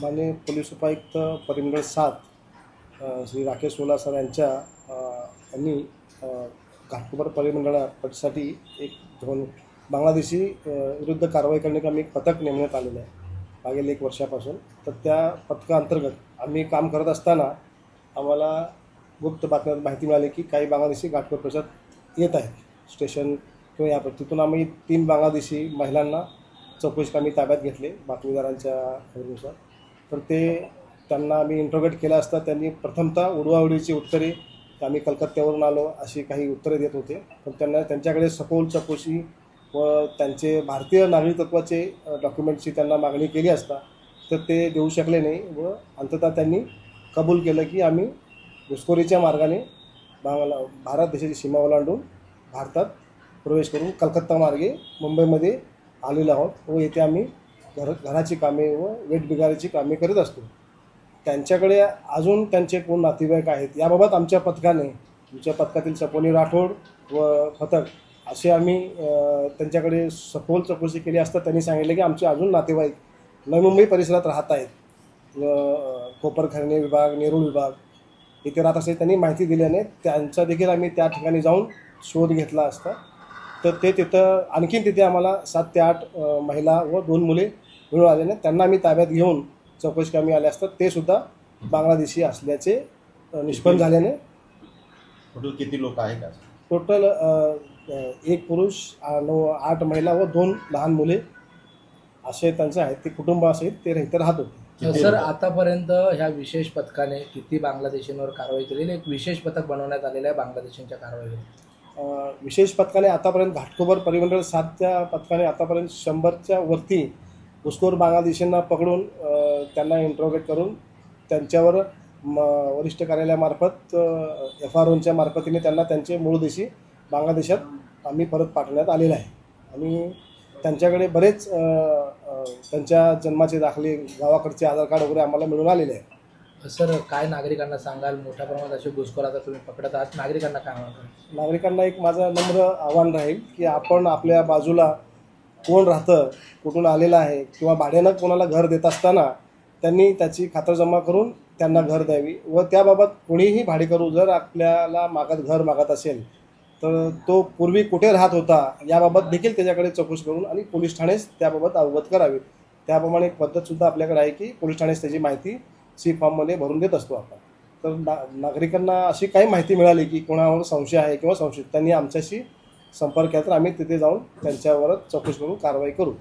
माननीय पोलीस उपायुक्त परिमंडळ सात श्री राकेश सोला सर यांच्या यांनी अ, घाटकोपर परिमंडळासाठी एक दोन बांगलादेशी विरुद्ध कारवाई करण्याचं एक पथक नेमण्यात आलेलं आहे. मागील एक वर्षापासून. तर त्या पथकाअंतर्गत आम्ही काम करत असताना आम्हाला गुप्त बातम्यात माहिती मिळाली की काही बांगलादेशी घाटकोपर परिसरात येत आहेत. स्टेशन किंवा या तिथून आम्ही तीन बांगलादेशी महिलांना चौकशी आम्ही ताब्यात घेतले बातमीदारांच्या खबरीनुसार. तर ते त्यांना आम्ही इंट्रोगेट केलं असता त्यांनी प्रथमतः उडवाउडीची उत्तरे आम्ही कलकत्त्यावरून आलो अशी काही उत्तरे देत होते. पण त्यांना त्यांच्याकडे सखोल चौकशी व त्यांचे भारतीय नागरिकत्वाचे डॉक्युमेंटची त्यांना मागणी केली असता तर ते देऊ शकले नाही व अंततः त्यांनी कबूल केलं की आम्ही घुसखोरीच्या मार्गाने बांगला भारत देशाची सीमा ओलांडून भारतात प्रवेश करून कलकत्ता मार्गे मुंबईमध्ये आलेलो आहोत व येथे आम्ही घर घराची कामे व वेटबिगारीची कामे करीत असतो. त्यांच्याकडे अजून त्यांचे कोण नातेवाईक आहेत याबाबत आमच्या पथकाने आमच्या पथकातील सपोनी राठोड व फतक असे आम्ही त्यांच्याकडे सखोल चौकशी केली असता त्यांनी सांगितले की आमचे अजून नातेवाईक नवी मुंबई परिसरात राहत आहेत. कोपरखरणे विभाग नेरूळ विभाग इथे राहत असे त्यांनी माहिती दिल्याने त्यांचा देखील आम्ही त्या ठिकाणी जाऊन शोध घेतला असता. तर ते तिथं आणखीन तिथे आम्हाला सात ते आठ महिला व दोन मुले मिळून आल्याने त्यांना आम्ही ताब्यात घेऊन चौकशी कामी आले असतात. ते सुद्धा बांगलादेशी असल्याचे निष्पन्न झाल्याने टोटल किती लोक आहे का टोटल एक पुरुष नऊ आठ महिला व दोन लहान मुले असे त्यांचं आहे ते कुटुंबासहित ते इथे राहत होते. सर? आतापर्यंत ह्या विशेष पथकाने किती बांगलादेशींवर कारवाई केलेली एक विशेष पथक बनवण्यात आलेलं आहे बांगलादेशींच्या कारवाईवर. विशेष पथकाने आतापर्यंत घाटकोपर परिमंडळ सातच्या पथकाने आतापर्यंत शंभरच्या वरती घुसखोर बांगलादेशींना पकडून त्यांना इंट्रोगेट करून त्यांच्यावर म वरिष्ठ कार्यालयामार्फत एफ आर ओनच्या मार्फतीने त्यांना त्यांचे मूळ देशी बांगलादेशात आम्ही परत पाठवण्यात आलेलं आहे. आणि त्यांच्याकडे बरेच त्यांच्या जन्माचे दाखले गावाकडचे आधार कार्ड वगैरे आम्हाला मिळून आलेले आहे. सर काय नागरिकांना सांगाल? मोठ्या प्रमाणात असे घुसखोर आता तुम्ही पकडत आहात. नागरिकांना काय नागरिकांना एक माझं नम्र आव्हान राहील की आपण आपल्या बाजूला कोण राहतं कुठून आलेलं आहे किंवा भाड्यानं कोणाला घर देत असताना त्यांनी त्याची खातरजमा करून त्यांना घर द्यावी व त्याबाबत कोणीही भाडेकरू जर आपल्याला मागत घर मागत असेल तर तो पूर्वी कुठे राहत होता याबाबत देखील त्याच्याकडे चौकशी करून आणि पोलीस ठाणेच त्याबाबत अवगत करावी. त्याप्रमाणे एक पद्धतसुद्धा आपल्याकडे आहे की पोलीस ठाणेच त्याची माहिती सी फॉर्ममध्ये भरून देत असतो आपण. तर ना नागरिकांना अशी काही माहिती मिळाली की कोणावर संशय आहे किंवा संशय त्यांनी आमच्याशी संपर्क केला तर आम्ही तिथे जाऊन त्यांच्यावर चौकशी करून कारवाई करू.